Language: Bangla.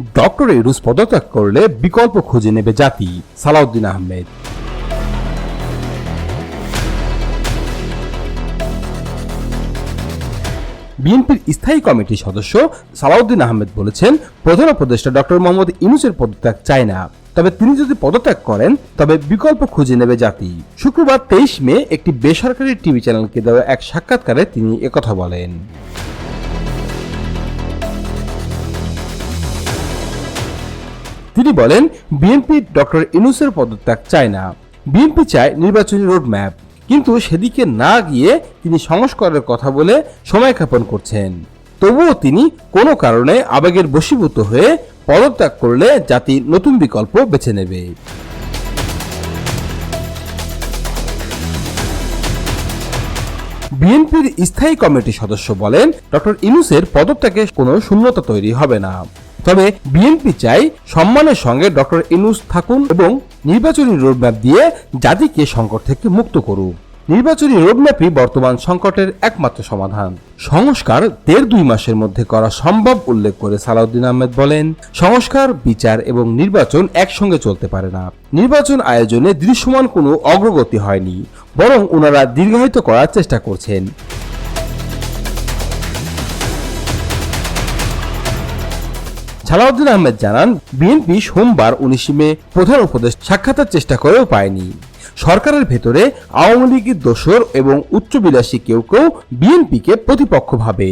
ডক্টর ইউনুস পদত্যাগ করলে বিকল্প খুঁজে নেবে জাতি। সালাউদ্দিন আহমেদ। বিএনপির স্থায়ী কমিটির সদস্য সালাউদ্দিন আহমেদ বলেছেন, প্রধান উপদেষ্টা ডক্টর মোহাম্মদ ইউনুসের পদত্যাগ চায় না। তবে তিনি যদি পদত্যাগ করেন, তবে বিকল্প খুঁজে নেবে জাতি। শুক্রবার তেইশ মে একটি বেসরকারি টিভি চ্যানেলকে দেওয়া এক সাক্ষাৎকারে তিনি একথা বলেন। তিনি বলেন বিএনপি ডক্টর ইনুসের পদত্যাগ চায় না। বিএনপি চায় নির্বাচনী রোডম্যাপ। কিন্তু সেদিকে না গিয়ে তিনি সংস্কারের কথা বলে সময় ক্ষেপণ করছেন। তবুও তিনি কোনো কারণে আবেগের বশীভূত হয়ে পদত্যাগ করলে জাতি নতুন বিকল্প বেছে নেবে। বিএনপির স্থায়ী কমিটির সদস্য বলেন, ডক্টর ইনুসের পদত্যাগে কোনো শূন্যতা তৈরি হবে না। তবে বিএনপি চাই সম্মানের সঙ্গে ডক্টর ইনুস থাকুন এবং নির্বাচনী রোডম্যাপ দিয়ে জাতিকে সংকট থেকে মুক্ত করুক। নির্বাচনী রোডম্যাপই বর্তমান সংকটের একমাত্র সমাধান। সংস্কার দেড় দুই মাসের মধ্যে করা সম্ভব, উল্লেখ করে সালাউদ্দিন আহমেদ বলেন। সংস্কার, বিচার এবং নির্বাচন একসঙ্গে চলতে পারে না। নির্বাচন আয়োজনে দৃশ্যমান কোনো অগ্রগতি হয়নি, বরং ওনারা দীর্ঘায়িত করার চেষ্টা করছেন। সালাউদ্দিন আহমেদ জানান, বিএনপি সোমবার উনিশে মে প্রধান উপদেশ সাক্ষাতের চেষ্টা করেও পায়নি। সরকারের ভেতরে আওয়ামী লীগের দোসর এবং উচ্চবিলাসী কেউ কেউ বিএনপিকে প্রতিপক্ষ ভাবে।